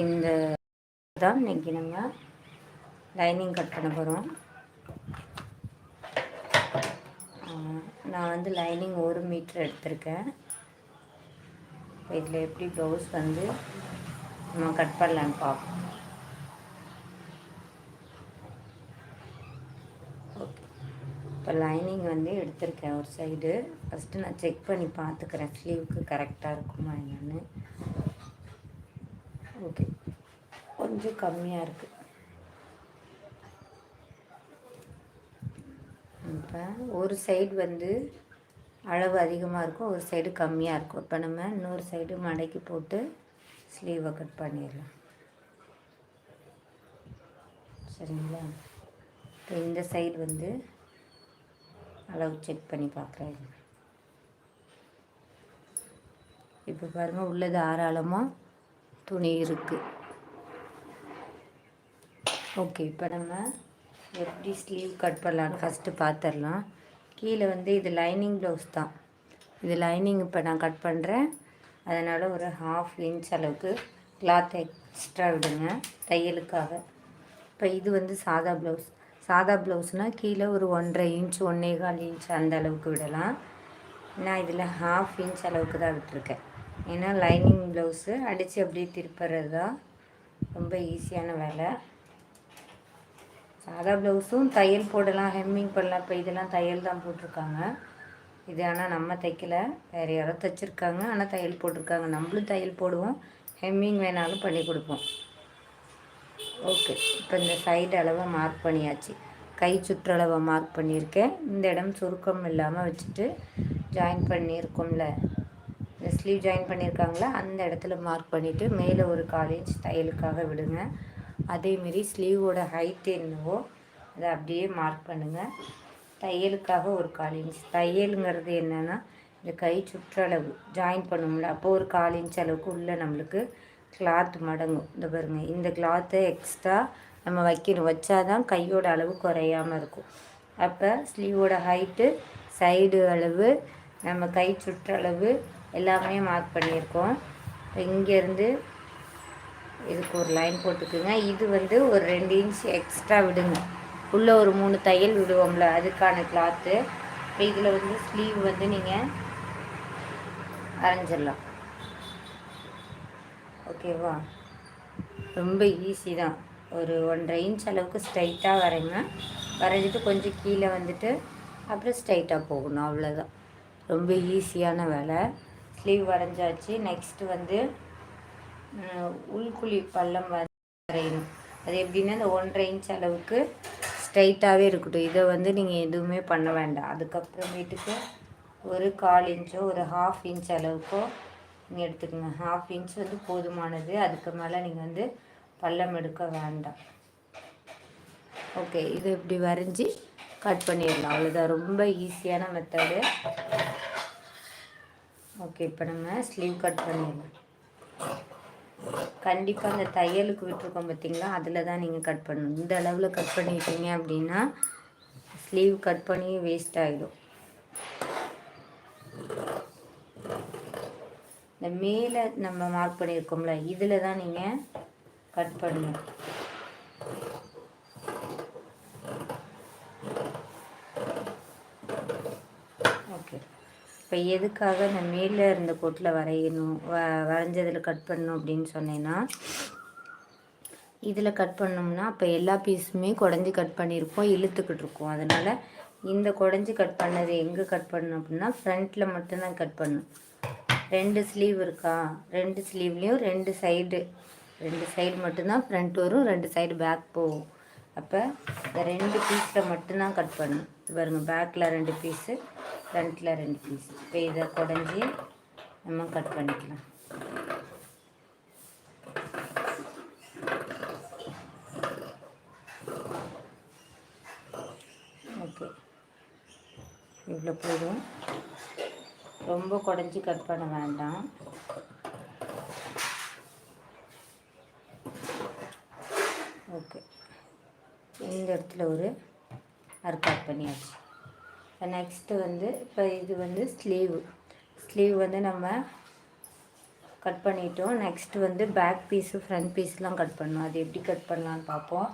இந்த தான் இன்னைக்கு நம்ம லைனிங் கட் பண்ண போகிறோம் நான் வந்து லைனிங் ஒரு மீட்டர் எடுத்திருக்கேன். இதில் எப்படி ப்ளவுஸ் வந்து நம்ம கட் பண்ணலான்னு பார்ப்போம். ஓகே இப்போ லைனிங் வந்து எடுத்திருக்கேன் ஒரு சைடு ஃபஸ்ட்டு நான் செக் பண்ணி பார்த்துக்கிறேன் ஸ்லீவுக்கு கரெக்டாக இருக்குமா என்னென்னு. ஓகே. கொஞ்சம் கம்மியாக இருக்குது இப்போ ஒரு சைடு வந்து அளவு அதிகமாக இருக்கும் ஒரு சைடு கம்மியாக இருக்கும். இப்போ நம்ம இன்னொரு சைடு மடக்கி போட்டு ஸ்லீவை கட் பண்ணிடலாம். சரிங்களா? இப்போ இந்த சைடு வந்து அளவு செக் பண்ணி பார்க்குறேன் இப்போ பாருங்கள் உள்ளது ஆறாளமாக துணி இருக்குது ஓகே இப்போ நம்ம எப்படி ஸ்லீவ் கட் பண்ணலான்னு ஃபஸ்ட்டு பார்த்துடலாம் கீழே வந்து இது லைனிங் ப்ளவுஸ் தான். இது லைனிங் இப்போ நான் கட் பண்ணுறேன் அதனால் ஒரு ஹாஃப் இன்ச் அளவுக்கு கிளாத் எக்ஸ்ட்ரா விடுங்க தையலுக்காக. இப்போ இது வந்து சாதா ப்ளவுஸ் சாதா ப்ளவுஸ்னால் கீழே ஒரு ஒன்றரை இன்ச் ஒன்றே கால் இன்ச் அந்த அளவுக்கு விடலாம். நான் இதில் ஹாஃப் இன்ச் அளவுக்கு தான் விட்டுருக்கேன். ஏன்னா லைனிங் ப்ளவுஸு அடித்து அப்படியே திருப்புறது தான் ரொம்ப ஈஸியான வேலை. சாதா ப்ளவுஸும் தையல் போடலாம் ஹெம்மிங் பண்ணலாம். இப்போ இதெல்லாம் தையல் தான் போட்டிருக்காங்க. இது ஆனால் நம்ம தைக்கல. வேறு யாரோ தைச்சிருக்காங்க ஆனால் தையல் போட்டிருக்காங்க. நம்மளும் தையல் போடுவோம். ஹெம்மிங் வேணாலும் பண்ணி கொடுப்போம். ஓகே. இப்போ இந்த சைடு அளவை மார்க் பண்ணியாச்சு. கை சுற்றளவை மார்க் பண்ணியிருக்கேன். இந்த இடம் சுருக்கம் இல்லாமல் வச்சுட்டு ஜாயின் பண்ணியிருக்கோம்ல. இந்த ஸ்லீவ் ஜாயின் பண்ணியிருக்காங்களா அந்த இடத்துல மார்க் பண்ணிவிட்டு மேலே ஒரு கால் இன்ச் தையலுக்காக விடுங்க. அதேமாரி ஸ்லீவோட ஹைட் என்னவோ அதை அப்படியே மார்க் பண்ணுங்கள் தையலுக்காக ஒரு கால் இன்ச் தையலுங்கிறது என்னென்னா இந்த கை சுற்றளவு ஜாயின் பண்ணும்ல அப்போது ஒரு கால் இன்ச் அளவுக்கு உள்ளே நம்மளுக்கு கிளாத் மடங்கும். இந்த பாருங்கள் இந்த கிளாத்தை எக்ஸ்ட்ரா நம்ம வைக்கணும். வச்சாதான் கையோட அளவு குறையாமல் இருக்கும். அப்போ ஸ்லீவோட ஹைட்டு சைடு அளவு நம்ம கை சுற்றளவு எல்லாமே மார்க் பண்ணியிருக்கோம். இங்கேருந்து இதுக்கு ஒரு லைன் போட்டுக்குங்க. இது வந்து ஒரு ரெண்டு இன்ச் எக்ஸ்ட்ரா விடுங்க. உள்ளே ஒரு மூணு தையல் விடுவோம்ல அதுக்கான கிளாத்து இப்போ இதில் வந்து ஸ்லீவ் வந்து நீங்கள் அரைஞ்சிடலாம். ஓகேவா ரொம்ப ஈஸி தான். ஒரு ஒன்றரை இன்ச் அளவுக்கு ஸ்ட்ரைட்டாக வரைங்க. வரைஞ்சிட்டு கொஞ்சம் கீழே வந்துட்டு அப்புறம் ஸ்ட்ரைட்டாக போகணும். அவ்வளோதான் ரொம்ப ஈஸியான வேலை. ஸ்லீவ் வரைஞ்சாச்சு. நெக்ஸ்ட்டு வந்து உள்குழி பள்ளம் வரையணும். அது எப்படின்னா இந்த ஒன்றரை இன்ச் அளவுக்கு ஸ்ட்ரைட்டாகவே இருக்கட்டும். இதை வந்து நீங்கள் எதுவுமே பண்ண வேண்டாம். அதுக்கப்புறமேட்டுக்கு ஒரு கால் இன்ச்சோ ஒரு ஹாஃப் இன்ச் அளவுக்கோ நீங்கள் எடுத்துக்கோங்க. ஹாஃப் இன்ச் வந்து போதுமானது. அதுக்கு மேலே நீங்கள் வந்து பள்ளம் எடுக்க வேண்டாம். ஓகே இது இப்படி வரைஞ்சி கட் பண்ணிடலாம். அவ்வளோதான் ரொம்ப ஈஸியான மெத்தடு ஓகே இப்போ நம்ம ஸ்லீவ் கட் பண்ணிடலாம். கண்டிப்பாக அந்த தையலுக்கு விட்டுருக்கோம் பார்த்தீங்களா அதில் தான் நீங்கள் கட் பண்ணணும். இந்த அளவில் கட் பண்ணிட்டீங்க அப்படின்னா ஸ்லீவ் கட் பண்ணி வேஸ்ட் ஆகிடும் இந்த மேலே நம்ம மார்க் பண்ணியிருக்கோம்ல இதில் தான் நீங்கள் கட் பண்ணணும். இப்போ எதுக்காக நான் மேலே இருந்த கோட்டில் வரையணும்? வ வரைஞ்சதில் கட் பண்ணணும் அப்படின்னு சொன்னேன்னா இதில் கட் பண்ணோம்னா அப்போ எல்லா பீஸுமே குடஞ்சி கட் பண்ணியிருக்கோம் இழுத்துக்கிட்டு இருக்கோம். அதனால் இந்த குடஞ்சி கட் பண்ணது எங்கே கட் பண்ணணும் அப்படின்னா ஃப்ரண்ட்டில் மட்டும்தான் கட் பண்ணணும். ரெண்டு ஸ்லீவ் இருக்கா? ரெண்டு ஸ்லீவ்லேயும் ரெண்டு சைடு ரெண்டு சைடு மட்டும்தான் ஃப்ரண்ட் வரும் ரெண்டு சைடு பேக் போகும். அப்போ இந்த ரெண்டு பீஸில் மட்டும்தான் கட் இது பாருங்கள் பேக்கில் ரெண்டு பீஸு ஃப்ரண்ட்டில் ரெண்டு பீஸ் இப்போ இதை குடஞ்சி நம்ம கட் பண்ணிக்கலாம். ஓகே. இவ்வளோ போதும். ரொம்ப குடஞ்சி கட் பண்ண வேண்டாம். ஓகே. இந்த இடத்துல ஒரு அரை பண்ணியாச்சு. இப்போ நெக்ஸ்ட்டு வந்து இப்போ இது வந்து ஸ்லீவ் ஸ்லீவ் வந்து நம்ம கட் பண்ணிட்டோம். நெக்ஸ்ட் வந்து பேக் பீஸு ஃப்ரண்ட் பீஸ்லாம் கட் பண்ணோம் அது எப்படி கட் பண்ணலான்னு பார்ப்போம்.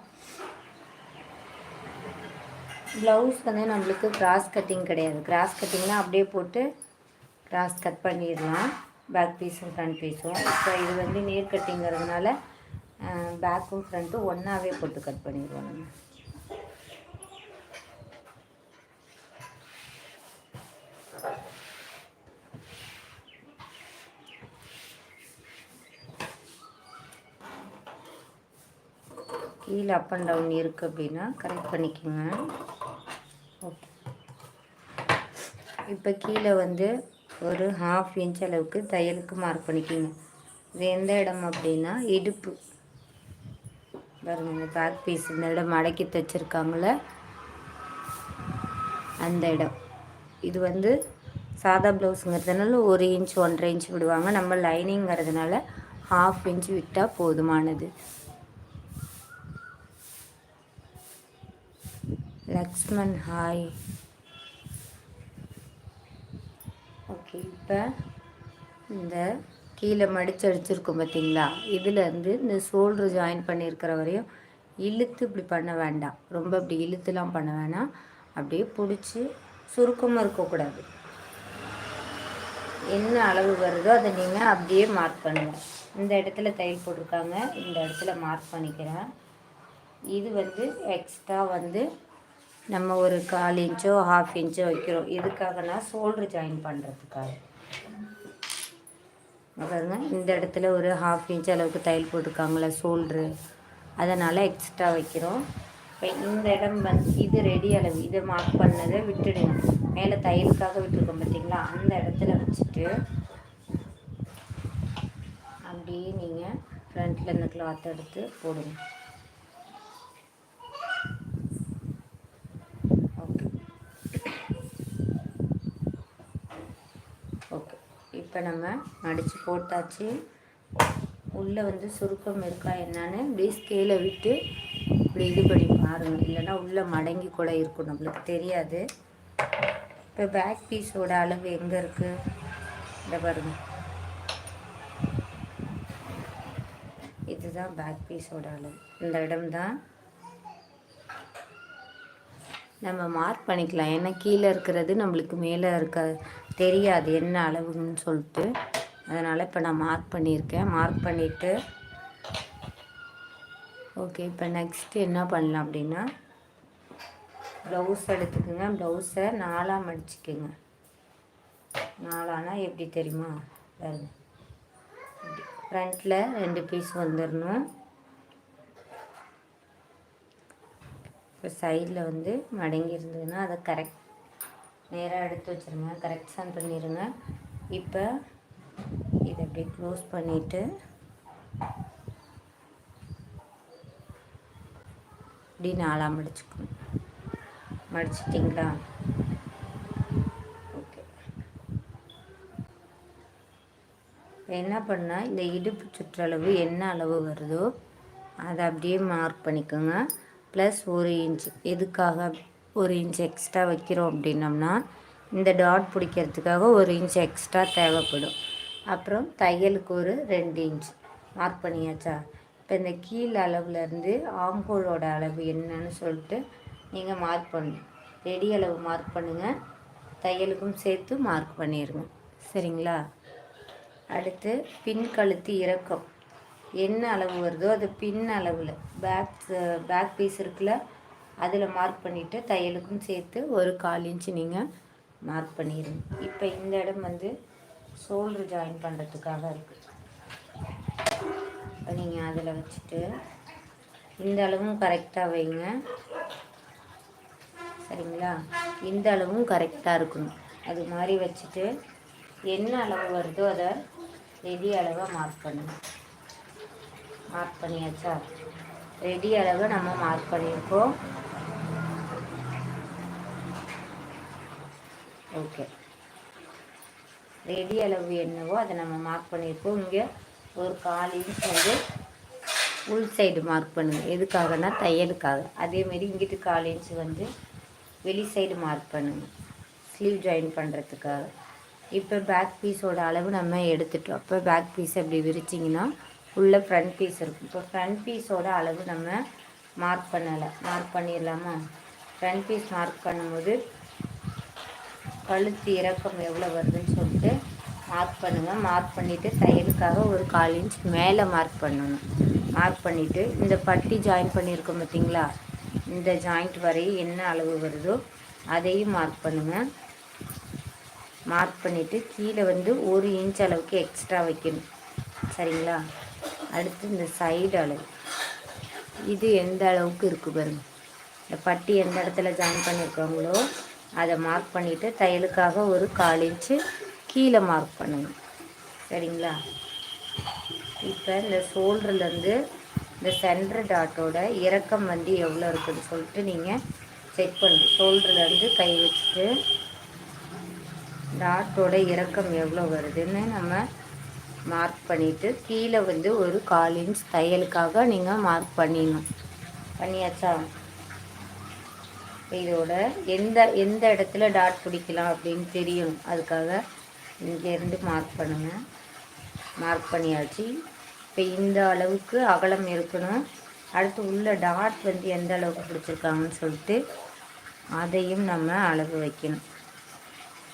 ப்ளவுஸ் வந்து நம்மளுக்கு கிராஸ் கட்டிங் கிடையாது. கிராஸ் கட்டிங்னால் அப்படியே போட்டு கிராஸ் கட் பண்ணிடலாம். பேக் பீஸும் ஃப்ரண்ட் பீஸும் இப்போ இது வந்து நேர் கட்டிங்கிறதுனால பேக்கும் ஃப்ரண்ட்டும் ஒன்றாவே போட்டு கட் பண்ணிடுவோம் நம்ம. கீழே அப் அண்ட் டவுன் இருக்குது அப்படின்னா கரெக்ட் பண்ணிக்கோங்க. ஓகே இப்போ கீழே வந்து ஒரு ஹாஃப் இன்ச் அளவுக்கு தையலுக்கு மார்க் பண்ணிக்கோங்க. இது எந்த இடம் அப்படின்னா இடுப்பு. பாருங்க இந்த பேக் பீஸ் இந்த இடம் மடக்கி தைச்சிருக்காங்கள அந்த இடம். இது வந்து சாதா ப்ளவுஸுங்கிறதுனால ஒரு இன்ச் ஒன்றரை இன்ச் விடுவாங்க. நம்ம லைனிங்கிறதுனால ஹாஃப் இன்ச் விட்டால் போதுமானது. லக்ஷ்மன் ஹாய். ஓகே இப்போ இந்த கீழே மடித்து அடிச்சிருக்கோம் பார்த்தீங்களா இதுலேருந்து இந்த ஷோல்ட்ரு ஜாயின் பண்ணியிருக்கிற வரையும் இழுத்து இப்படி பண்ண வேண்டாம். ரொம்ப இப்படி இழுத்துலாம் பண்ண வேணாம். அப்படியே பிடிச்சி சுருக்கமாக இருக்கக்கூடாது என்ன அளவு வருதோ அதை நீங்கள் அப்படியே மார்க் பண்ணுங்கள் இந்த இடத்துல தையல் போட்டிருக்காங்க. இந்த இடத்துல மார்க் பண்ணிக்கிறேன். இது வந்து எக்ஸ்ட்ரா வந்து நம்ம ஒரு கால் இன்ச்சோ ஹாஃப் இன்ச்சோ வைக்கிறோம். எதுக்காகனா ஷோல்ட்ரு ஜாயின் பண்ணுறதுக்காக பாருங்க இந்த இடத்துல ஒரு ஹாஃப் இன்ச் அளவுக்கு தையல் போட்டிருக்காங்களே ஷோல்ட்ரு அதனால் எக்ஸ்ட்ரா வைக்கிறோம். இப்போ இந்த இடம் வந்து இது ரெடி அளவு. இதை மார்க் பண்ணதை விட்டுடுங்க. மேலே தையலுக்காக விட்டுருக்கோம் பார்த்தீங்களா? அந்த இடத்துல வச்சுட்டு அப்படியே நீங்கள் ஃப்ரண்ட்டில் இந்த கிளாத் எடுத்து போடுங்க ஓகே ஓகே இப்போ நம்ம மடித்து போட்டாச்சு. உள்ளே வந்து சுருக்கம் இருக்கா என்னன்னு இப்படி ஸ்கேலை விட்டு இப்படி இது பண்ணி பாருங்கள் இல்லைன்னா உள்ளே மடங்கி கூட இருக்கும் நம்மளுக்கு தெரியாது. இப்போ பேக் பீஸோட அளவு எங்கே இருக்குது இந்த பாருங்க. இதுதான் பேக் பீஸோட அளவு. இந்த இடம் தான். நம்ம மார்க் பண்ணிக்கலாம். ஏன்னா கீழே இருக்கிறது நம்மளுக்கு மேலே இருக்க தெரியாது என்ன அளவுன்னு சொல்லிட்டு. அதனால் இப்போ நான் மார்க் பண்ணியிருக்கேன். மார்க் பண்ணிவிட்டு ஓகே இப்போ நெக்ஸ்ட்டு என்ன பண்ணலாம் அப்படின்னா ப்ளவுஸ் எடுத்துக்கோங்க. ப்ளவுஸை நாலாக மடிச்சுக்கோங்க நாலானா எப்படி தெரியுமா? பாருங்க. ஃப்ரண்ட்டில் ரெண்டு பீஸ் வந்துடணும் இப்போ சைடில் வந்து மடங்கி இருந்ததுன்னா அதை கரெக்ட் நேராக எடுத்து வச்சுருங்க. கரெக்ஷன் பண்ணிடுங்க இப்போ இதை அப்படியே க்ளோஸ் பண்ணிவிட்டு இப்படி நாளாக மடிச்சுக்கணும். மடிச்சிட்டிங்களா? ஓகே என்ன பண்ணால் இந்த இடுப்பு சுற்றளவு என்ன அளவு வருதோ அதை அப்படியே மார்க் பண்ணிக்கோங்க. ப்ளஸ் ஒரு இன்ச் எதுக்காக ஒரு இன்ச் எக்ஸ்ட்ரா வைக்கிறோம் அப்படின்னம்னா இந்த டாட் பிடிக்கிறதுக்காக ஒரு இன்ச் எக்ஸ்ட்ரா தேவைப்படும். அப்புறம் தையலுக்கு ஒரு ரெண்டு இன்ச் மார்க் பண்ணியாச்சா? இப்போ இந்த கீழ் அளவுலேருந்து ஆங்கோலோட அளவு என்னன்னு சொல்லிட்டு நீங்கள் மார்க் பண்ணணும் ரெடி அளவு மார்க் பண்ணுங்கள் தையலுக்கும் சேர்த்து மார்க் பண்ணிடுங்க சரிங்களா? அடுத்து பின் கழுத்து இறக்கம். என்ன அளவு வருதோ அது பின் அளவில். பேக் பேக் பீஸ் இருக்குல்ல அதில் மார்க் பண்ணிவிட்டு தையலுக்கும் சேர்த்து ஒரு கால் இன்ச்சு நீங்கள் மார்க் பண்ணிடுங்க இப்போ இந்த இடம் வந்து ஷோல்ட்ரு ஜாயின் பண்ணுறதுக்காக இருக்குது இப்போ நீங்கள் அதில் வச்சுட்டு இந்த அளவும் கரெக்டாக வைங்க. சரிங்களா? இந்த அளவும் கரெக்டாக இருக்கணும். அது மாதிரி வச்சுட்டு என்ன அளவு வருதோ அதை ரெடி அளவை மார்க் பண்ணுங்கள் மார்க் பண்ணியாச்சா? ரெடி அளவை நம்ம மார்க் பண்ணியிருக்கோம். ஓகே ரெடி அளவு என்னவோ அதை நம்ம மார்க் பண்ணியிருக்கோம் இங்கே ஒரு கால் இன்ச் வந்து உள் சைடு மார்க் பண்ணுங்கள் எதுக்காகனா தையலுக்காக. அதேமாரி இங்கிட்டு கால் இன்ச் வந்து வெளி சைடு மார்க் பண்ணுங்கள் ஸ்லீவ் ஜாயின் பண்ணுறதுக்காக இப்போ பேக் பீஸோட அளவு நம்ம எடுத்துட்டோம். அப்போ பேக் பீஸ் அப்படி விரிச்சிங்கன்னா உள்ளே ஃப்ரண்ட் பீஸ் இருக்கும். இப்போ ஃப்ரண்ட் பீஸோட அளவு நம்ம மார்க் பண்ணலை. மார்க் பண்ணிடலாமா? ஃப்ரண்ட் பீஸ் மார்க் பண்ணும்போது கழுத்து இறக்கம் எவ்வளோ வருதுன்னு சொல்லிட்டு மார்க் பண்ணுங்கள் மார்க் பண்ணிவிட்டு தையலுக்காக ஒரு கால் இன்ச் மேலே மார்க் பண்ணணும். மார்க் பண்ணிவிட்டு இந்த பட்டி ஜாயின் பண்ணியிருக்கோம் பார்த்தீங்களா? இந்த ஜாயிண்ட் வரை என்ன அளவு வருதோ அதையும் மார்க் பண்ணுங்கள் மார்க் பண்ணிவிட்டு கீழே வந்து ஒரு இன்ச் அளவுக்கு எக்ஸ்ட்ரா வைக்கணும். சரிங்களா? அடுத்து இந்த சைடு அளவு. இது எந்த அளவுக்கு இருக்குது பாருங்கள் இந்த பட்டி எந்த இடத்துல ஜாயின் பண்ணியிருக்காங்களோ அதை மார்க் பண்ணிவிட்டு தையலுக்காக ஒரு கால் இன்ச்சு கீழே மார்க் பண்ணுங்கள் சரிங்களா? இப்போ இந்த ஷோல்டர்லேருந்து இந்த சென்ட்ரு டாட்டோட இறக்கம் வந்து எவ்வளோ இருக்குதுன்னு சொல்லிட்டு நீங்கள் செக் பண்ணு. ஷோல்டர்லேருந்து கை வச்சுட்டு டாட்டோட இறக்கம் எவ்வளோ வருதுன்னு நம்ம மார்க் பண்ணிவிட்டு கீழே வந்து ஒரு கால் இன்ச் தையலுக்காக நீங்கள் மார்க் பண்ணிடணும். பண்ணியாச்சா? இதோட எந்த எந்த இடத்துல டாட் பிடிக்கலாம் அப்படின்னு தெரியணும் அதுக்காக இங்கேருந்து மார்க் பண்ணுங்கள் மார்க் பண்ணியாச்சு. இப்போ இந்த அளவுக்கு அகலம் இருக்கணும். அடுத்து உள்ள டாட் வந்து எந்த அளவுக்கு பிடிச்சிருக்காங்கன்னு சொல்லிட்டு அதையும் நம்ம அளவு வைக்கணும்.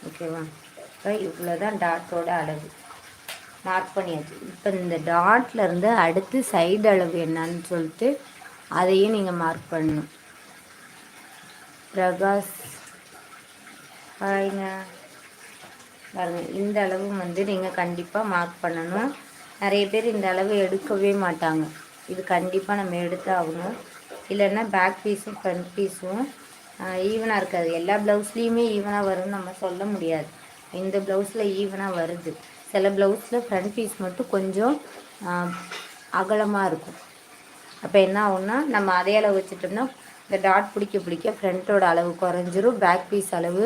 ஓகேவா இப்போ இவ்வளோ தான் டாட்டோட அளவு. மார்க் பண்ணியாச்சு. இப்போ இந்த டாட்லேருந்து அடுத்து சைடு அளவு என்னன்னு சொல்லிட்டு அதையும் நீங்கள் மார்க் பண்ணணும். பிரகாஷ். ஹாய்ங்க பாருங்கள் இந்த அளவு வந்து நீங்கள் கண்டிப்பாக மார்க் பண்ணணும். நிறைய பேர் இந்த அளவு எடுக்கவே மாட்டாங்க. இது கண்டிப்பாக நம்ம எடுத்து ஆகணும் இல்லைன்னா பேக் பீஸும் ஃப்ரண்ட் பீஸும் ஈவனாக இருக்காது. எல்லா ப்ளவுஸ்லேயுமே ஈவனாக வரும்னு நம்ம சொல்ல முடியாது. இந்த ப்ளவுஸில் ஈவனாக வருது. சில ப்ளவுஸில் ஃப்ரண்ட் பீஸ் மட்டும் கொஞ்சம் அகலமாக இருக்கும். அப்போ என்ன ஆகும்னா நம்ம அதே அளவு வச்சுட்டோம்னா இந்த டாட் பிடிக்க பிடிக்க ஃப்ரண்ட்டோட அளவு குறைஞ்சிரும். பேக் பீஸ் அளவு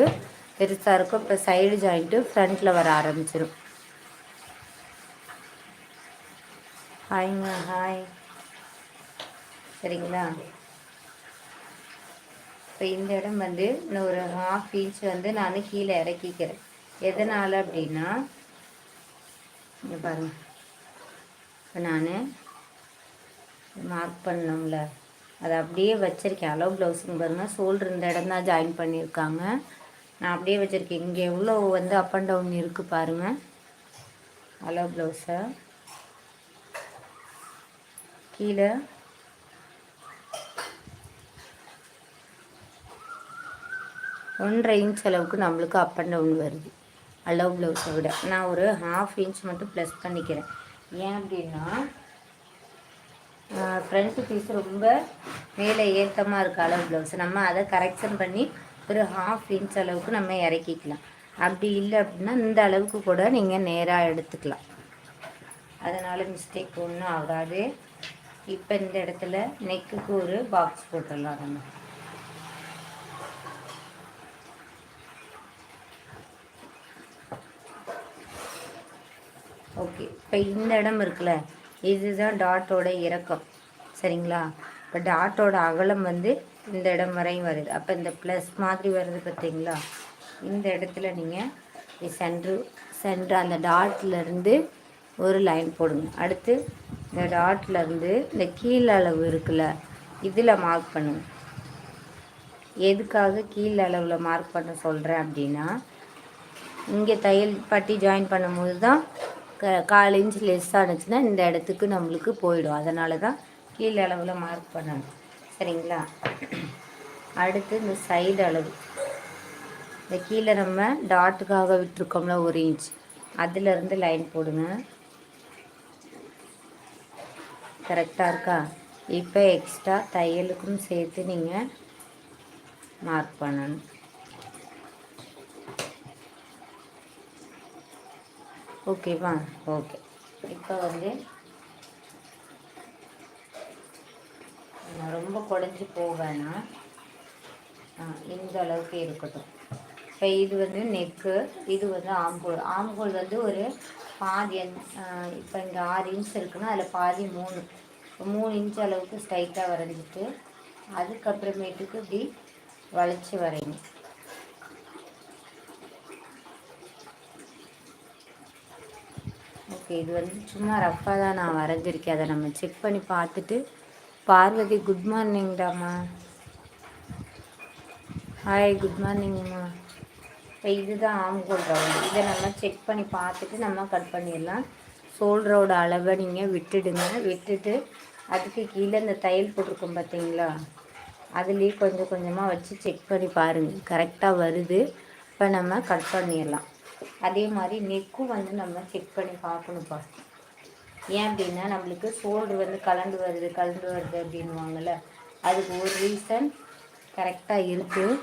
பெருசாக இருக்கும். இப்போ சைடு ஜாயிண்ட்டு ஃப்ரண்ட்டில் வர ஆரம்பிச்சிடும் ஹாய்ங்க ஹாய் சரிங்களா? இப்போ இந்த இடம் வந்து இன்னும் ஒரு ஹாஃப் இன்ச் வந்து நான் கீழே இறக்கிக்கிறேன். எதனால் அப்படின்னா இங்கே பாருங்கள் இப்போ நான் மார்க் பண்ணோம்ல அதை அப்படியே வச்சுருக்கேன். அளவு ப்ளவுஸுங்க பாருங்கள் ஷோல்டர் இந்த இடம் தான் ஜாயின் பண்ணியிருக்காங்க. நான் அப்படியே வச்சுருக்கேன். இங்கே எவ்வளோ வந்து அப் அண்ட் டவுன் இருக்குது பாருங்கள் அளவு ப்ளவுஸை கீழே. ஒன்றரை இன்ச் அளவுக்கு நம்மளுக்கு அப் அண்ட் டவுன் வருது. அளவு ப்ளவுஸை விட. நான் ஒரு ஹாஃப் இன்ச் மட்டும் ப்ளஸ் பண்ணிக்கிறேன். ஏன் அப்படின்னா ஃப்ரண்ட்டு பீஸ் ரொம்ப மேலே ஏற்றமாக இருக்க அளவு ப்ளவுஸ் நம்ம அதை கரெக்ஷன் பண்ணி ஒரு ஹாஃப் இன்ச் அளவுக்கு நம்ம இறக்கிக்கலாம். அப்படி இல்லை அப்படின்னா இந்த அளவுக்கு கூட நீங்கள் நேராக எடுத்துக்கலாம். அதனால் மிஸ்டேக் ஒன்றும் ஆகாது. இப்போ இந்த இடத்துல நெக்குக்கு ஒரு பாக்ஸ் போட்டுடலாம் நம்ம. ஓகே இப்போ இந்த இடம் இருக்குல்ல? இதுதான் டாட்டோட இறக்கம். சரிங்களா? இப்போ டாட்டோட அகலம் வந்து இந்த இடம் வரையும் வருது. அப்போ இந்த ப்ளஸ் மாதிரி வருது பார்த்தீங்களா இந்த இடத்துல நீங்கள் சென்ட்ரு சென்ட்ரு அந்த டாட்லேருந்து ஒரு லைன் போடுங்க. அடுத்து இந்த டாட்லேருந்து இந்த கீழ் அளவு இருக்குல்ல இதில் மார்க் பண்ணுங்க. எதுக்காக கீழ் அளவில் மார்க் பண்ண சொல்கிறேன் அப்படின்னா இங்கே தையல் பட்டி ஜாயின் பண்ணும்போது தான் கால் இன்ச் லெஸ் ஆனிச்சுன்னா இந்த இடத்துக்கு நம்மளுக்கு போயிடும். அதனால தான் கீழ் அளவில் மார்க் பண்ணணும். சரிங்களா? அடுத்து இந்த சைடு அளவு. இந்த கீழே நம்ம டாட்டுக்காக விட்டுருக்கோம்ல ஒரு இன்ச் அதிலிருந்து லைன் போடுங்க. கரெக்டாக இருக்கா? இப்போ எக்ஸ்ட்ரா தையலுக்கும் சேர்த்து நீங்கள் மார்க் பண்ணணும். ஓகேவா ஓகே இப்போ வந்து ரொம்ப குழஞ்சி போவேன்னா இந்த அளவுக்கு இருக்கட்டும். இப்போ இது வந்து நெக்கு இது வந்து ஆம்பூல் ஆம்பூல் வந்து ஒரு பாதி இப்போ இங்கே ஆறு இன்ச் இருக்குன்னா அதில் பாதி மூணு. மூணு இன்ச் அளவுக்கு ஸ்ட்ரைட்டாக வரைஞ்சிட்டு அதுக்கப்புறமேட்டுக்கு இப்படி வளைச்சி வரையணும். ஓகே இது வந்து சும்மா ரஃப்பாக தான் நான் வரைஞ்சிருக்கேன். அதை நம்ம செக் பண்ணி பார்த்துட்டு பார்வதி குட் மார்னிங்டாம்மா ஹாய் குட் மார்னிங்மா இப்போ இதுதான் ஆம்கோல் ரவுண்ட் இதை நம்ம செக் பண்ணி பார்த்துட்டு நம்ம கட் பண்ணிடலாம். ஷோல்டரோட அளவை நீங்கள் விட்டுடுங்க. விட்டுட்டு அதுக்கு கீழே இந்த தையல் போட்டிருக்கோம் பார்த்தீங்களா? அதுலேயே கொஞ்சம் கொஞ்சமாக வச்சு செக் பண்ணி பாருங்கள் கரெக்டாக வருது. இப்போ நம்ம கட் பண்ணிடலாம். அதே மாதிரி நெக்கும் வந்து நம்ம செக் பண்ணி பார்க்கணும்ப்பா. ஏன் அப்படின்னா நம்மளுக்கு ஷோல்டர் வந்து கலந்து வருது கலந்து வருது அப்படின்வாங்கள்ல அதுக்கு ஒரு ரீசன் கரெக்டாக இருக்குது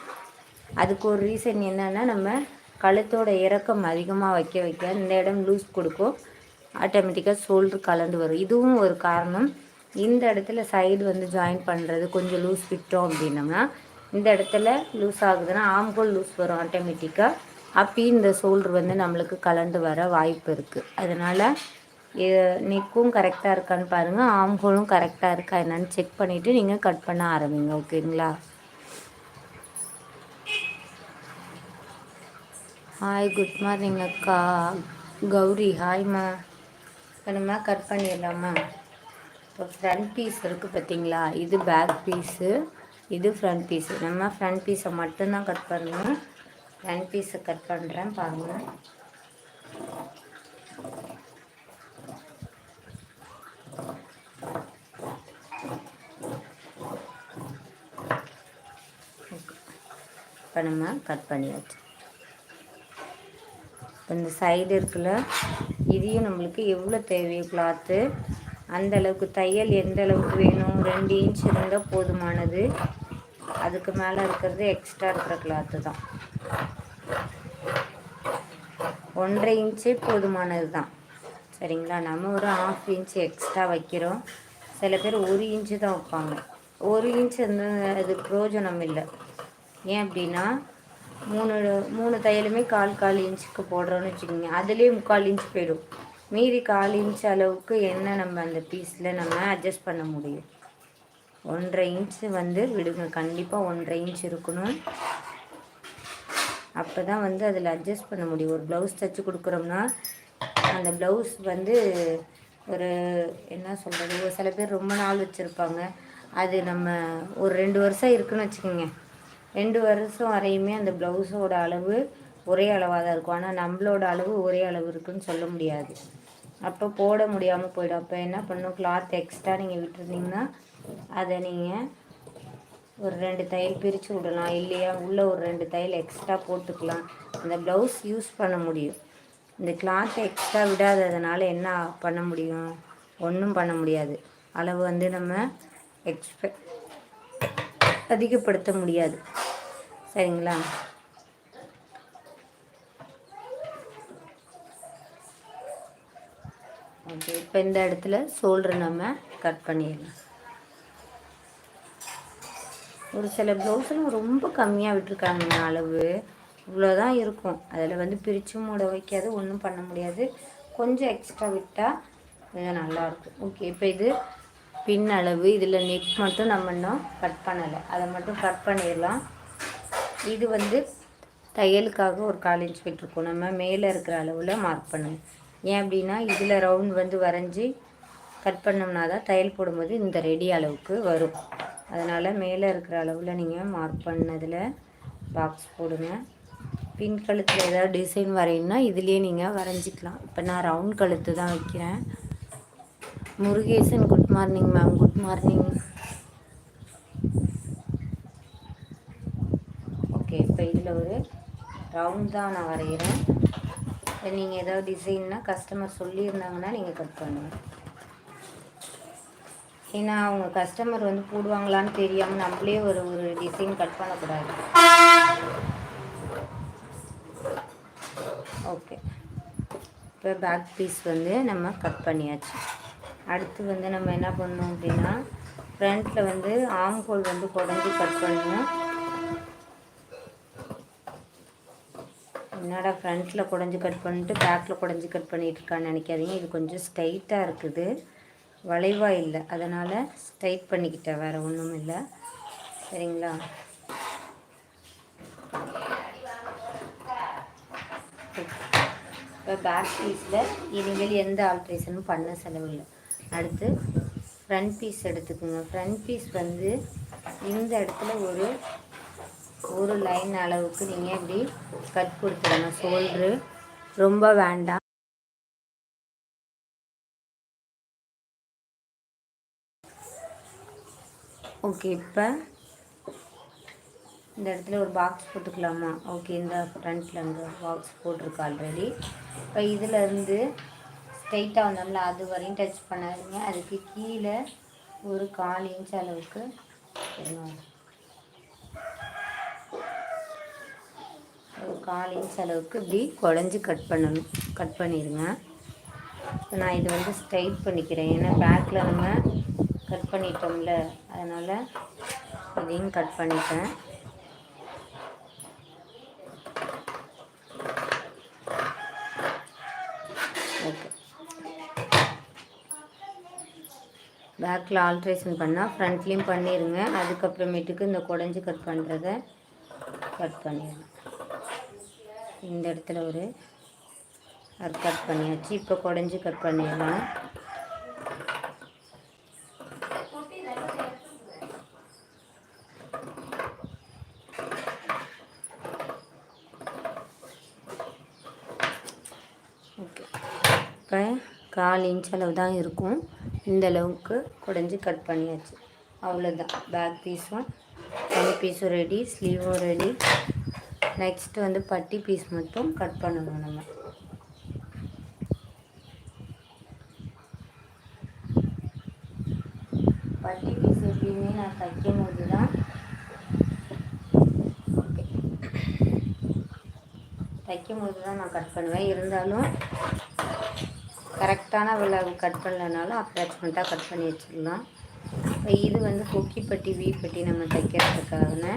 அதுக்கு ஒரு ரீசன் என்னென்னா நம்ம கழுத்தோட இறக்கம் அதிகமாக வைக்க வைக்க இந்த இடம் லூஸ் கொடுக்கும். ஆட்டோமேட்டிக்காக ஷோல்டர் கலந்து வரும். இதுவும் ஒரு காரணம். இந்த இடத்துல சைடு வந்து ஜாயின் பண்ணுறது கொஞ்சம் லூஸ் விட்டோம் அப்படின்னோம்னா இந்த இடத்துல லூஸ் ஆகுதுன்னா ஆம்கோல் லூஸ் வரும் ஆட்டோமேட்டிக்காக அப்பயும் இந்த ஷோல்டர் வந்து நம்மளுக்கு கலண்டு வர வாய்ப்பு இருக்குது அதனால் நெக்கும் கரெக்டாக இருக்கான்னு பாருங்கள் ஆம்ஹோலும் கரெக்டாக இருக்கா என்னன்னு செக் பண்ணிவிட்டு நீங்கள் கட் பண்ண ஆரம்பிங்க ஓகேங்களா? ஹாய் குட் மார்னிங் அக்கா. கௌரி ஹாய்மா இப்போ நம்ம கட் பண்ணிடலாமா? இப்போ ஃப்ரண்ட் பீஸ் இருக்குது பார்த்தீங்களா இது பேக் பீஸு இது ஃப்ரண்ட் பீஸு நம்ம ஃப்ரண்ட் பீஸை மட்டும்தான் கட் பண்ணணும். லென் பீஸை கட் பண்ணுறேன் பாருங்கள் இப்போ நம்ம கட் பண்ணியாச்சு இப்போ இந்த சைடு இருக்குல்ல இதையும் நம்மளுக்கு எவ்வளோ தேவையோ கிளாத்து அந்த அளவுக்கு தையல் எந்த அளவுக்கு வேணும் ரெண்டு இன்ச் இருந்தால் போதுமானது. அதுக்கு மேலே இருக்கிறது எக்ஸ்ட்ரா இருக்கிற கிளாத்து தான். ஒன்றரை இன்ச்சே போதுமானது தான் சரிங்களா? நம்ம ஒரு ஆஃப் இன்ச் எக்ஸ்ட்ரா வைக்கிறோம். சில பேர் ஒரு இன்ச்சு தான் வைப்பாங்க. ஒரு இன்ச் வந்து அது பிரயோஜனம் இல்லை. ஏன் அப்படின்னா மூணு மூணு தையலுமே கால் கால் இன்ச்சுக்கு போடுறோன்னு வச்சுக்கோங்க. அதுலேயே முக்கால் இன்ச் போயிடும். மீதி கால் இன்ச் அளவுக்கு என்ன நம்ம அந்த பீஸில் நம்ம அட்ஜஸ்ட் பண்ண முடியும்? ஒன்றரை இன்ச்சு வந்து விடுங்க. கண்டிப்பாக ஒன்றரை இன்ச் இருக்கணும். அப்போ தான் வந்து அதில் அட்ஜஸ்ட் பண்ண முடியும். ஒரு ப்ளவுஸ் தைச்சி கொடுக்குறோம்னா அந்த ப்ளவுஸ் வந்து ஒரு என்ன சொல்கிறது ஒரு சில பேர் ரொம்ப நாள் வச்சுருப்பாங்க. அது நம்ம ஒரு ரெண்டு வருஷம் இருக்குன்னு வச்சுக்கோங்க. ரெண்டு வருஷம் வரையுமே அந்த ப்ளவுஸோட அளவு ஒரே அளவாக தான் இருக்கும். ஆனால் நம்மளோட அளவு ஒரே அளவு இருக்குன்னு சொல்ல முடியாது. அப்போ போட முடியாமல் போயிடும். அப்போ என்ன பண்ணும்? கிளாத் எக்ஸ்ட்ரா நீங்கள் விட்டுருந்தீங்கன்னா அதை நீங்கள் ஒரு ரெண்டு தையல் பிரித்து விடலாம். இல்லையா? உள்ளே ஒரு ரெண்டு தையல் எக்ஸ்ட்ரா போட்டுக்கலாம். அந்த ப்ளவுஸ் யூஸ் பண்ண முடியும். இந்த கிளாத் எக்ஸ்ட்ரா விடாததுனால என்ன பண்ண முடியும்? ஒன்றும் பண்ண முடியாது. அளவு வந்து நம்ம எக்ஸ்பெ அதிகப்படுத்த முடியாது. சரிங்களா? ஓகே இப்போ இந்த இடத்துல சோல்டர் நம்ம கட் பண்ணிடலாம். ஒரு சில ப்ளவுஸ்லாம் ரொம்ப கம்மியாக விட்டுருக்காங்க அளவு. இவ்வளோதான் இருக்கும். அதில் வந்து பிரித்து மூட வைக்காது ஒன்றும் பண்ண முடியாது. கொஞ்சம் எக்ஸ்ட்ரா விட்டால் கொஞ்சம் நல்லாயிருக்கும் ஓகே இப்போ இது பின் அளவு. இதில் நெக் மட்டும் நம்ம இன்னும் கட் பண்ணலை. அதை மட்டும் கட் பண்ணிடலாம். இது வந்து தையலுக்காக ஒரு கால் இன்ச் விட்டுருக்கோம். நம்ம மேலே இருக்கிற அளவில் மார்க் பண்ணணும் ஏன் அப்படின்னா இதில் ரவுண்ட் வந்து வரைஞ்சி கட் பண்ணோம்னா தான் தையல் போடும்போது இந்த ரெடி அளவுக்கு வரும். அதனால் மேலே இருக்கிற அளவில் நீங்கள் மார்க் பண்ணதில் பாக்ஸ் போடுங்க. பின் கழுத்தில் ஏதாவது டிசைன் வரையணும்னா இதுலேயே நீங்கள் வரைஞ்சிக்கலாம். இப்போ நான் ரவுண்ட் கழுத்து தான் வைக்கிறேன். Murugesan good morning ma'am good morning okay இப்போ இதில் ஒரு ரவுண்ட் தான் நான் வரைகிறேன் நீங்கள் ஏதாவது டிசைன்னா கஸ்டமர் சொல்லியிருந்தாங்கன்னா நீங்கள் கட் பண்ணுங்கள் ஏன்னா அவங்க கஸ்டமர் வந்து போடுவாங்களான்னு தெரியாமல் நம்மளே ஒரு ஒரு டிசைன் கட் பண்ணக்கூடாது. ஓகே இப்போ பேக் பீஸ் வந்து நம்ம கட் பண்ணியாச்சு. அடுத்து வந்து நம்ம என்ன பண்ணோம் அப்படின்னா ஃப்ரண்ட்டில் வந்து ஆம் வந்து குடஞ்சி கட் பண்ணணும். என்னடா ஃப்ரண்ட்டில் குடஞ்சி கட் பண்ணிட்டு பேக்கில் குடஞ்சி கட் பண்ணிகிட்டு இருக்கான்னு நினைக்காதீங்க. இது கொஞ்சம் ஸ்ட்ரைட்டாக இருக்குது. வளைவாக இல்லை. அதனால் ஸ்ட்ரைட் பண்ணிக்கிட்டேன். வேறு ஒன்றும் இல்லை. சரிங்களா? இப்போ பேக் பீஸில் இனிமேல் எந்த ஆல்ட்ரேஷனும் பண்ண செலவில்லை அடுத்து ஃப்ரண்ட் பீஸ் எடுத்துக்கோங்க. ஃப்ரண்ட் பீஸ் வந்து இந்த இடத்துல ஒரு ஒரு லைன் அளவுக்கு நீங்கள் இப்படி கட் கொடுத்துருங்க ஷோல்ட்ரு ரொம்ப வேண்டாம். ஓகே இப்போ இந்த இடத்துல ஒரு பாக்ஸ் போட்டுக்கலாமா? ஓகே இந்த ஃப்ரண்ட்டில் இந்த பாக்ஸ் போட்டிருக்கு ஆல்ரெடி இப்போ இதிலருந்து ஸ்ட்ரைட்டாக வந்தோம்ல அது வரையும் டச் பண்ணாதீங்க. அதுக்கு கீழே ஒரு கால் இன்ச் அளவுக்கு ஒரு கால் இன்ச் அளவுக்கு இப்படி குழஞ்சி கட் பண்ணணும். கட் பண்ணிடுங்க. இப்போ நான் இது வந்து ஸ்ட்ரைட் பண்ணிக்கிறேன். ஏன்னா பேக்கில் நம்ம கட் பண்ணிட்டோம்ல அதனால் இதையும் கட் பண்ணிட்டேன். ஓகே பேக்கில் ஆல்ட்ரேஷன் பண்ணால் ஃப்ரண்ட்லேயும் பண்ணிடுங்க அதுக்கப்புறமேட்டுக்கு இந்த குடஞ்சி கட் பண்ணுறத கட் பண்ணிடுங்க இந்த இடத்துல ஒரு கட் பண்ணியாச்சு இப்போ குடஞ்சி கட் பண்ணிடலாம் ஓகே இப்போ கால் இன்ச் அளவு தான் இருக்கும். இந்த அளவுக்கு குடைஞ்சி கட் பண்ணியாச்சு. அவ்வளோதான் பேக் பீஸும் தனி பீஸும் ரெடி ஸ்லீவும் ரெடி நெக்ஸ்ட்டு வந்து பட்டி பீஸ் மட்டும் கட் பண்ணணும் நம்ம. பட்டி பீஸ் எப்பயுமே நான் தைக்கும் போது தான் தைக்கும் போது தான் நான் கட் பண்ணுவேன். இருந்தாலும் கரெக்டான விளவு கட் பண்ணலனாலும் அப்ராக்சிமேட்டாக கட் பண்ணி வச்சிடலாம். இப்போ இது வந்து கொக்கி பட்டி வீ பட்டி நம்ம தைக்கிறதுக்கான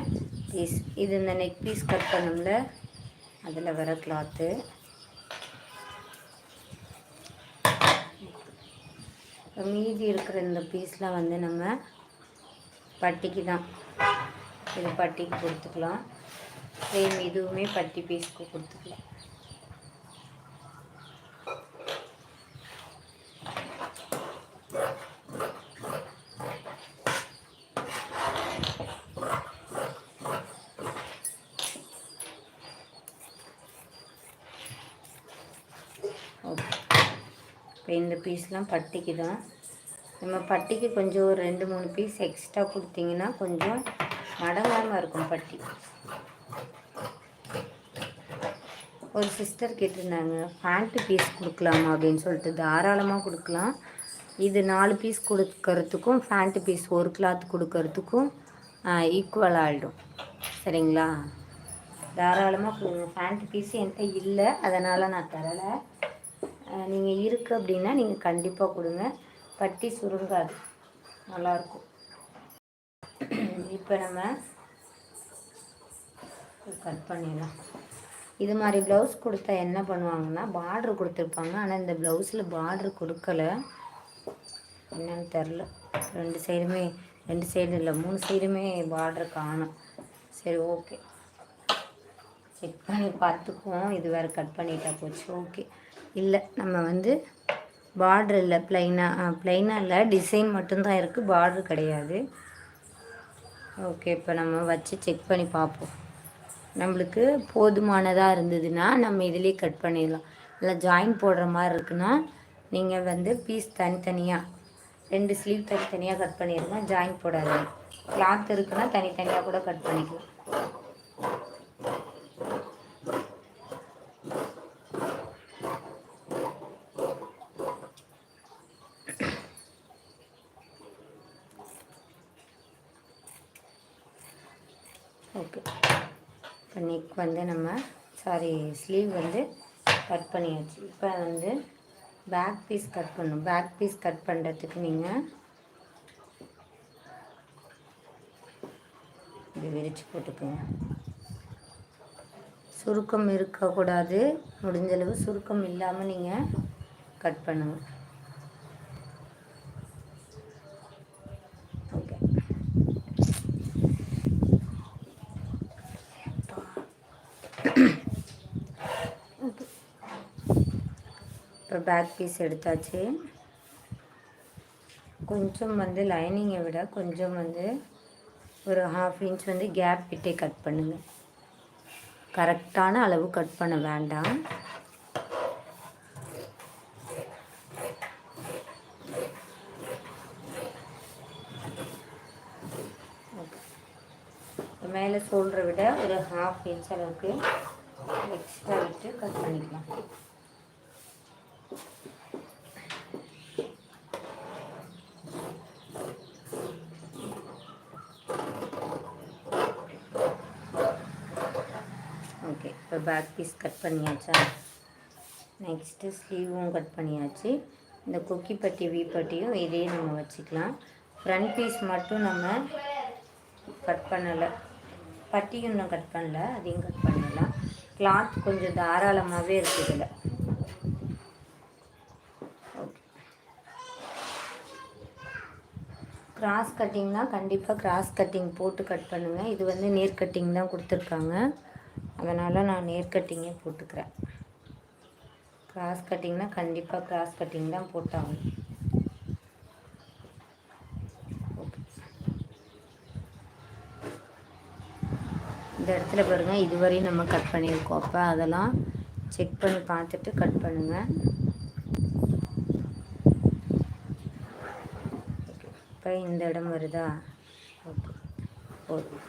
பீஸ் இது இந்த நெக் பீஸ் கட் பண்ணோம்ல அதில் வர கிளாத்து இப்போ மீதி இருக்கிற இந்த பீஸ்லாம் வந்து நம்ம பட்டிக்கு தான். இது பட்டிக்கு கொடுத்துக்கலாம். சேம் இதுவுமே பட்டி பீஸ்க்கு கொடுத்துக்கலாம். இப்போ இந்த பீஸ்லாம் பட்டிக்கு தான். நம்ம பட்டிக்கு கொஞ்சம் ஒரு ரெண்டு மூணு பீஸ் எக்ஸ்ட்ரா கொடுத்தீங்கன்னா கொஞ்சம் மடங்காமல் இருக்கும் பட்டி. ஒரு சிஸ்டர் கேட்டிருந்தாங்க பேண்ட்டு பீஸ் கொடுக்கலாமா? அப்படின்னு சொல்லிட்டு தாராளமாக கொடுக்கலாம். இது நாலு பீஸ் கொடுக்கறதுக்கும் ஃபேண்ட்டு பீஸ் ஒரு கிளாத் கொடுக்கறதுக்கும் ஈக்குவல் ஆகிடும் சரிங்களா? தாராளமாக கொடுங்க. ஃபேண்ட் பீஸ் என்கிட்ட இல்லை அதனால் நான் தரலை. நீங்கள் இருக்குது அப்படின்னா நீங்கள் கண்டிப்பாக கொடுங்க. பட்டி சுருங்காது நல்லாயிருக்கும் இப்போ நம்ம கட் பண்ணிடலாம். இது மாதிரி ப்ளவுஸ் கொடுத்தா என்ன பண்ணுவாங்கன்னா பார்ட்ரு கொடுத்துருப்பாங்க. ஆனால் இந்த ப்ளவுஸில் பார்ட்ரு கொடுக்கல. என்னன்னு தெரில ரெண்டு சைடுமே ரெண்டு சைடு இல்லை மூணு சைடுமே பார்ட்ரு காணும். சரி ஓகே செக் பண்ணி பார்த்துக்குவோம். இது வேறு கட் பண்ணிட்டா போச்சு. ஓகே இல்லை நம்ம வந்து பார்ட்ரு இல்லை ப்ளைனாக ப்ளைனாக இல்லை டிசைன் மட்டும்தான் இருக்குது பார்ட்ரு கிடையாது. ஓகே இப்போ நம்ம வச்சு செக் பண்ணி பார்ப்போம். நம்மளுக்கு போதுமானதாக இருந்ததுன்னா நம்ம இதிலே கட் பண்ணிடலாம். இல்லை ஜாயின் போடுற மாதிரி இருக்குன்னா நீங்கள் வந்து பீஸ் தனித்தனியாக ரெண்டு ஸ்லீவ் தனித்தனியாக கட் பண்ணிடுங்க ஜாயின் போடாதீங்க. கிளாத் இருக்குன்னா தனித்தனியாக கூட கட் பண்ணிக்கலாம் ஓகே இப்போ நெக் வந்து நம்ம சாரி ஸ்லீவ் வந்து கட் பண்ணியாச்சு இப்போ வந்து பேக் பீஸ் கட் பண்ணும் பேக் பீஸ் கட் பண்ணுறதுக்கு நீங்கள் இப்படி விரித்து போட்டுக்கோங்க. சுருக்கம் இருக்கக்கூடாது. முடிஞ்சளவு சுருக்கம் இல்லாமல் நீங்கள் கட் பண்ணுங்கள் ஒரு பேக் பீஸ் எடுத்தாச்சு. கொஞ்சம் வந்து லைனிங்கை விட கொஞ்சம் வந்து ஒரு ஹாஃப் இன்ச் வந்து கேப் விட்டே கட் பண்ணுங்கள் கரெக்டான அளவு கட் பண்ண வேண்டாம். மேலே சொல்கிற விட ஒரு ஹாஃப் இன்ச் அளவுக்கு எக்ஸ்ட்ரா விட்டு கட் பண்ணிக்கலாம் ஓகே இப்போ பேக் பீஸ் கட் பண்ணியாச்சா? நெக்ஸ்ட்டு ஸ்லீவும் கட் பண்ணியாச்சு. இந்த கொக்கி பட்டி வீ பட்டியும் இதே நம்ம வச்சுக்கலாம். ஃப்ரண்ட் பீஸ் மட்டும் நம்ம கட் பண்ணலை. பட்டியும் இன்னும் கட் பண்ணல அதையும் கட் பண்ணிடலாம் கிளாத் கொஞ்சம் தாராளமாகவே இருக்குது இதில். ஓகே கிராஸ் கட்டிங்னால் கண்டிப்பாக கிராஸ் கட்டிங் போட்டு கட் பண்ணுங்கள் இது வந்து நேர் கட்டிங் தான் கொடுத்துருக்காங்க. அதனால் நான் நேர் கட்டிங்கே போட்டுக்கிறேன். கிராஸ் கட்டிங்னால் கண்டிப்பாக கிராஸ் கட்டிங் தான் போட்டாகும் இந்த இடத்துல பாருங்கள் இதுவரையும் நம்ம கட் பண்ணியிருக்கோம். அப்போ அதெல்லாம் செக் பண்ணி பார்த்துட்டு கட் பண்ணுங்கள் இப்போ இந்த இடம் வருதா? ஓகே. போதும்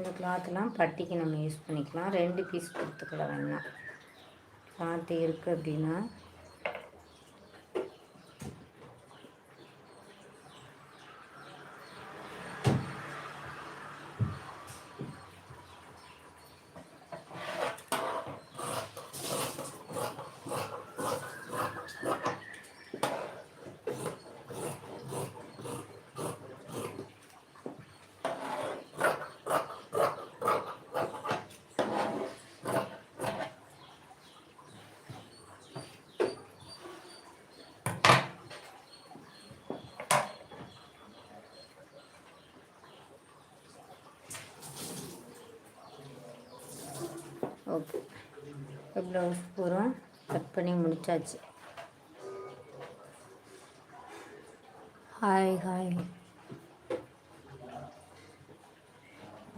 இந்த கிளாத்லாம் பட்டிக்கு நம்ம யூஸ் பண்ணிக்கலாம். ரெண்டு பீஸ் கொடுத்துக்கலாம் வேணாம் கிளாத்து இருக்குது அப்படின்னா ஓகே. ப்ளவுஸ் பூரா கட் பண்ணி முடித்தாச்சு ஹாய் ஹாய்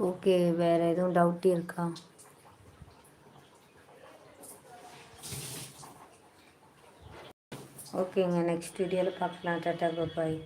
ஓகே வேறு எதுவும் டவுட் இருக்கா? ஓகேங்க நெக்ஸ்ட் வீடியோவில் பார்க்கலாம். டாட்டா பாய்